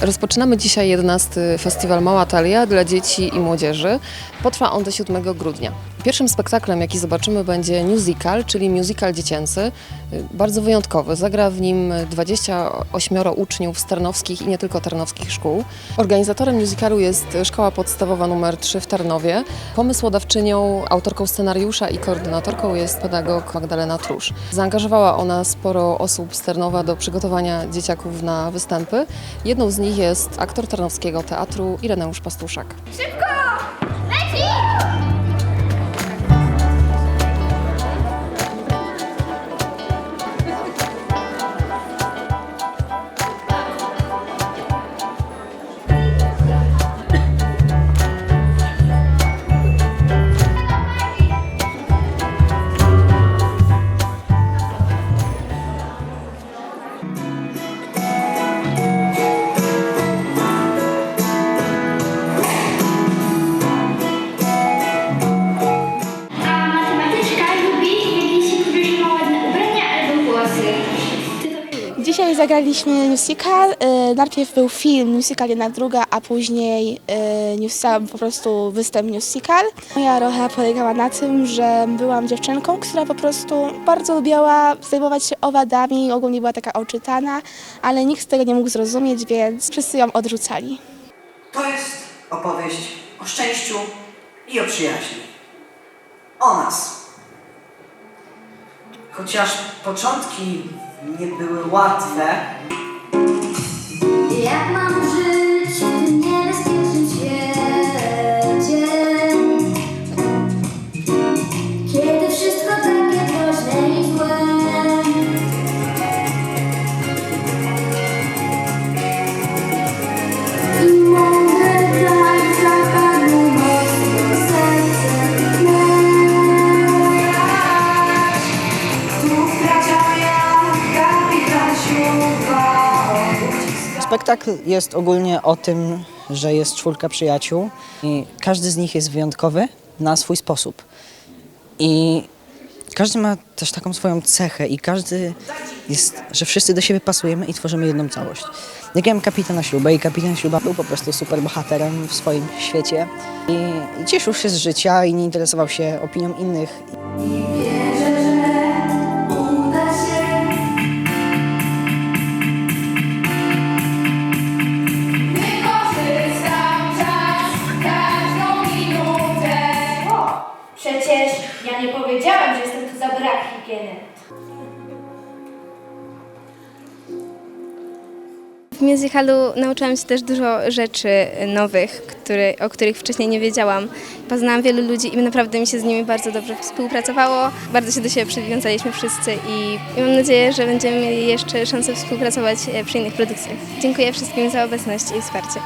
Rozpoczynamy dzisiaj 11 festiwal Mała Talia dla dzieci i młodzieży. Potrwa on do 7 grudnia. Pierwszym spektaklem, jaki zobaczymy, będzie musical, czyli musical dziecięcy. Bardzo wyjątkowy. Zagra w nim 28 uczniów z tarnowskich i nie tylko tarnowskich szkół. Organizatorem musicalu jest Szkoła Podstawowa nr 3 w Tarnowie. Pomysłodawczynią, autorką scenariusza i koordynatorką jest pedagog Magdalena Trusz. Zaangażowała ona sporo osób z Tarnowa do przygotowania dzieciaków na występy. Jedną z nich jest aktor Tarnowskiego Teatru Ireneusz Pastuszak. A Dzisiaj zagraliśmy musical. Y, Najpierw był film musical jedna druga, a później news- sam po prostu występ musical. Moja rola polegała na tym, że byłam dziewczynką, która po prostu bardzo lubiła zajmować się owadami, ogólnie była taka oczytana, ale nikt z tego nie mógł zrozumieć, więc wszyscy ją odrzucali. To jest opowieść o szczęściu i o przyjaźni. O nas. Chociaż początki nie były łatwe, Jak mam Spektakl jest ogólnie o tym, że jest czwórka przyjaciół i każdy z nich jest wyjątkowy na swój sposób. I każdy ma też taką swoją cechę i każdy jest, że wszyscy do siebie pasujemy i tworzymy jedną całość. Jak ja mam kapitana śluba i kapitan śluba był po prostu super bohaterem w swoim świecie i cieszył się z życia i nie interesował się opinią innych. W musicalu nauczyłam się też dużo rzeczy nowych, które, o których wcześniej nie wiedziałam. Poznałam wielu ludzi i naprawdę mi się z nimi bardzo dobrze współpracowało. Bardzo się do siebie przywiązaliśmy wszyscy i, i mam nadzieję, że będziemy mieli jeszcze szansę współpracować e, przy innych produkcjach. Dziękuję wszystkim za obecność i wsparcie.